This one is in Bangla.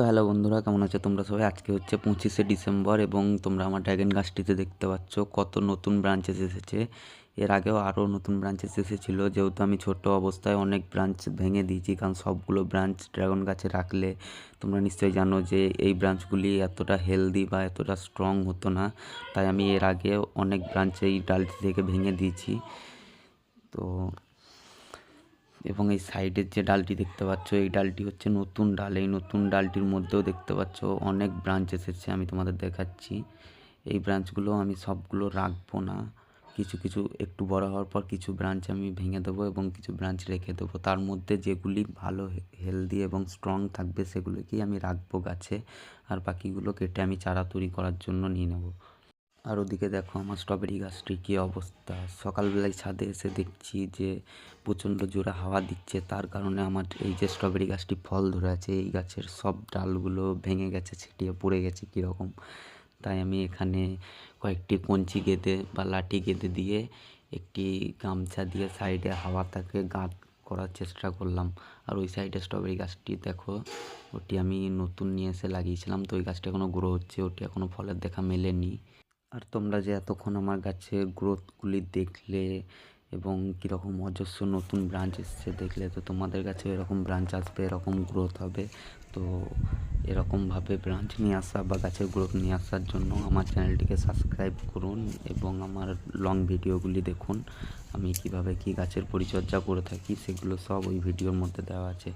তো হ্যালো বন্ধুরা, কেমন আছো তোমরা সবাই? আজকে হচ্ছে পঁচিশে ডিসেম্বর এবং তোমরা আমার ড্র্যাগন গাছটিতে দেখতে পাচ্ছ কত নতুন ব্রাঞ্চেস এসেছে। এর আগেও আরও নতুন ব্রাঞ্চেস এসেছিল, যেহেতু আমি ছোট অবস্থায় অনেক ব্রাঞ্চ ভেঙে দিয়েছি, কারণ সবগুলো ব্রাঞ্চ ড্রাগন গাছে রাখলে তোমরা নিশ্চয়ই জানো যে এই ব্রাঞ্চগুলি এতটা হেলদি বা এতটা স্ট্রং হতো না। তাই আমি এর আগে অনেক ব্রাঞ্চ এই ডালটি থেকে ভেঙে দিয়েছি। তো এবং এই সাইডের যে ডালটি দেখতে পাচ্ছ, এই ডালটি হচ্ছে নতুন ডাল। এই নতুন ডালটির মধ্যেও দেখতে পাচ্ছ অনেক ব্রাঞ্চ এসেছে, আমি তোমাদের দেখাচ্ছি। এই ব্রাঞ্চগুলো আমি সবগুলো রাখব না। কিছু কিছু একটু বড় হওয়ার পর কিছু ব্রাঞ্চ আমি ভেঙে দেবো এবং কিছু ব্রাঞ্চ রেখে দেবো। তার মধ্যে যেগুলি ভালো হেলদি এবং স্ট্রং থাকবে সেগুলোকেই আমি রাখব গাছে। আর বাকিগুলো কেটে আমি চারা তৈরি করার জন্য নিয়ে নেব। আর ওদিকে দেখো আমার স্ট্রবেরি গাছটির কী অবস্থা। সকালবেলায় ছাদে এসে দেখছি যে প্রচণ্ড জোরে হাওয়া দিচ্ছে, তার কারণে আমার এই যে স্ট্রবেরি গাছটি ফল ধরে আছে, এই গাছের সব ডালগুলো ভেঙে গেছে, ছিটিয়ে পড়ে গেছে কীরকম। তাই আমি এখানে কয়েকটি কঞ্চি গেঁদে বা লাঠি গেঁদে দিয়ে একটি গামছা দিয়ে সাইডে হাওয়াটাকে গাঁট করার চেষ্টা করলাম। আর ওই সাইডে স্ট্রবেরি গাছটি দেখো, ওটি আমি নতুন নিয়ে এসে লাগিয়েছিলাম, তো ওই গাছটা এখনও গ্রো হচ্ছে, ওটি এখনও ফলের দেখা মেলেনি। আর তোমরা যে এতক্ষণ আমার গাছে গ্রোথগুলি দেখলে এবং কীরকম অজস্র নতুন ব্রাঞ্চ এসছে দেখলে, তো তোমাদের কাছে এরকম ব্রাঞ্চ আসবে, এরকম গ্রোথ হবে। তো এরকমভাবে ব্রাঞ্চ নিয়ে আসা বা গাছের গ্রোথ নিয়ে আসার জন্য আমার চ্যানেলটিকে সাবস্ক্রাইব করুন এবং আমার লং ভিডিওগুলি দেখুন। আমি কীভাবে কি গাছের পরিচর্যা করে থাকি সেগুলো সব ওই ভিডিওর মধ্যে দেওয়া আছে।